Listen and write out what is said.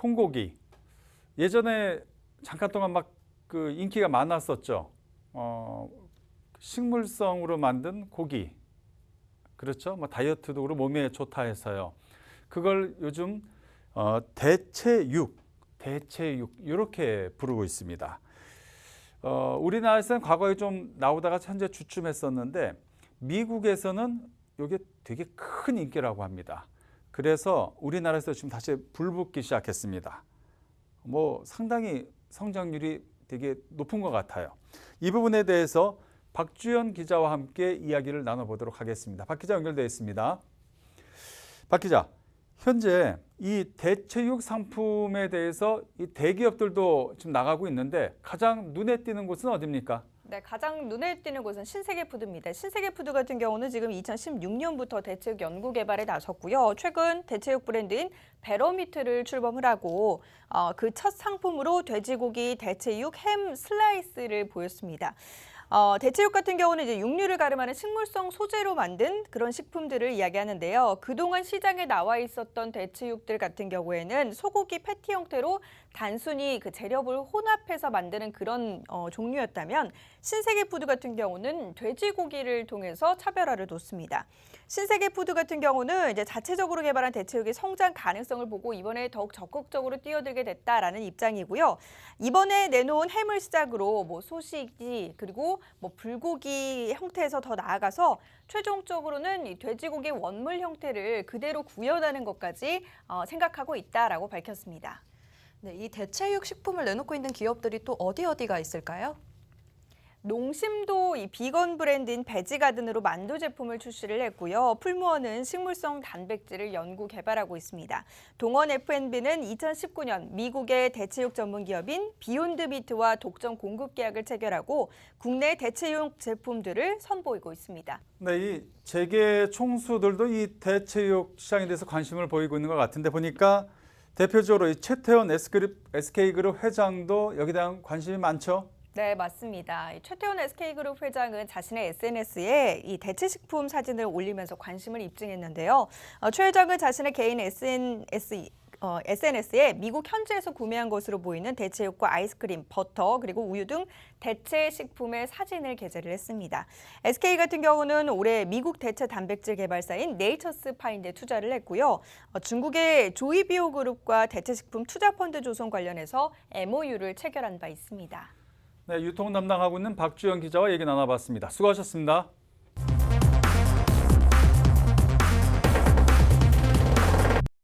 콩고기 예전에 잠깐 동안 막 그 인기가 많았었죠. 어, 식물성으로 만든 고기 그렇죠. 뭐 다이어트도 그렇고 몸에 좋다 해서요. 그걸 요즘 어, 대체육, 대체육 이렇게 부르고 있습니다. 어, 우리나라에서는 과거에 좀 나오다가 현재 주춤했었는데 미국에서는 이게 되게 큰 인기라고 합니다. 그래서 우리나라에서 지금 다시 불붙기 시작했습니다. 뭐 상당히 성장률이 되게 높은 것 같아요. 이 부분에 대해서 박주연 기자와 함께 이야기를 나눠보도록 하겠습니다. 박 기자 연결되어 있습니다. 박 기자, 현재 이 대체육 상품에 대해서 이 대기업들도 지금 나가고 있는데 가장 눈에 띄는 곳은 어디입니까? 네, 가장 눈에 띄는 곳은 신세계 푸드입니다. 신세계 푸드 같은 경우는 지금 2016년부터 대체육 연구 개발에 나섰고요. 최근 대체육 브랜드인 베러미트를 출범을 하고 어, 그 첫 상품으로 돼지고기 대체육 햄 슬라이스를 보였습니다. 어, 대체육 같은 경우는 이제 육류를 가름하는 식물성 소재로 만든 그런 식품들을 이야기하는데요. 그동안 시장에 나와 있었던 대체육들 같은 경우에는 소고기 패티 형태로 단순히 그 재료를 혼합해서 만드는 그런 어, 종류였다면 신세계 푸드 같은 경우는 돼지고기를 통해서 차별화를 뒀습니다. 신세계 푸드 같은 경우는 이제 자체적으로 개발한 대체육의 성장 가능성을 보고 이번에 더욱 적극적으로 뛰어들게 됐다라는 입장이고요. 이번에 내놓은 햄을 시작으로 뭐 소시지 그리고 뭐 불고기 형태에서 더 나아가서 최종적으로는 이 돼지고기 원물 형태를 그대로 구현하는 것까지 어, 생각하고 있다라고 밝혔습니다. 네, 이 대체육 식품을 내놓고 있는 기업들이 또 어디 어디가 있을까요? 농심도 이 비건 브랜드인 베지가든으로 만두 제품을 출시를 했고요. 풀무원은 식물성 단백질을 연구 개발하고 있습니다. 동원 F&B는 2019년 미국의 대체육 전문 기업인 비욘드 비트와 독점 공급 계약을 체결하고 국내 대체육 제품들을 선보이고 있습니다. 네, 이 재계 총수들도 이 대체육 시장에 대해서 관심을 보이고 있는 것 같은데 보니까 대표적으로 이 최태원 SK그룹 회장도 여기에 대한 관심이 많죠. 네, 맞습니다. 이 최태원 SK그룹 회장은 자신의 SNS에 이 대체식품 사진을 올리면서 관심을 입증했는데요. 어, 최 회장은 자신의 개인 SNS 어, SNS에 미국 현지에서 구매한 것으로 보이는 대체육과 아이스크림, 버터, 그리고 우유 등 대체 식품의 사진을 게재를 했습니다. SK 같은 경우는 올해 미국 대체 단백질 개발사인 네이처스 파인드에 투자를 했고요. 어, 중국의 조이비오 그룹과 대체 식품 투자 펀드 조성 관련해서 MOU를 체결한 바 있습니다. 네, 유통 담당하고 있는 박주영 기자와 얘기 나눠봤습니다. 수고하셨습니다.